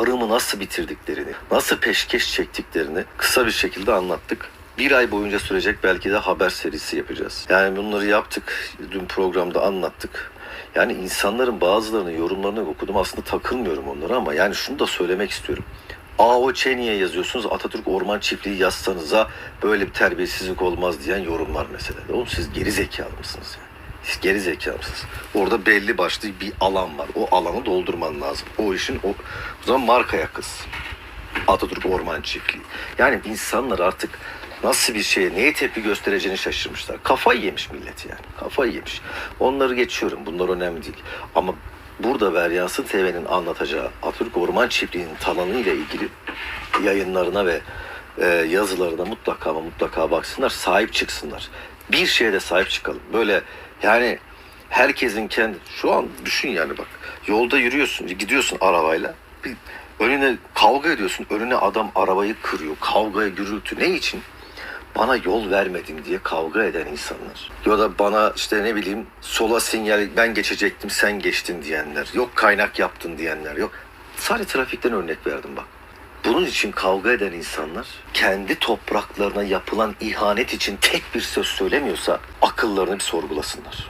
tarımı nasıl bitirdiklerini, nasıl peşkeş çektiklerini kısa bir şekilde anlattık. Bir ay boyunca sürecek belki de haber serisi yapacağız. Yani bunları yaptık. Dün programda anlattık. Yani insanların bazılarının yorumlarını okudum. Aslında takılmıyorum onlara ama yani şunu da söylemek istiyorum. AOÇ yazıyorsunuz? Atatürk Orman Çiftliği yazsanıza böyle bir terbiyesizlik olmaz diyen yorum var mesela. Oğlum siz geri zekalı mısınız yani? Siz geri zekalı? Orada belli başlı bir alan var. O alanı doldurman lazım. O işin o, o zaman markaya kız. Atatürk Orman Çiftliği. Yani insanlar artık nasıl bir şeye, neye tepki göstereceğini şaşırmışlar. Kafayı yemiş millet yani. Kafayı yemiş. Onları geçiyorum. Bunlar önemli değil. Ama burada Veryansın TV'nin anlatacağı Atatürk Orman Çiftliği'nin talanı ile ilgili yayınlarına ve e, yazılarına mutlaka ama mutlaka baksınlar. Sahip çıksınlar. Bir şeye de sahip çıkalım. Böyle yani herkesin kendi şu an düşün yani bak yolda yürüyorsun gidiyorsun arabayla bir önüne kavga ediyorsun önüne adam arabayı kırıyor kavgaya gürültü ne için bana yol vermedin diye kavga eden insanlar. Ya da bana işte ne bileyim sola sinyal ben geçecektim sen geçtin diyenler. Yok kaynak yaptın diyenler. Yok sadece trafikten örnek verdim bak. Bunun için kavga eden insanlar kendi topraklarına yapılan ihanet için tek bir söz söylemiyorsa akıllarını bir sorgulasınlar.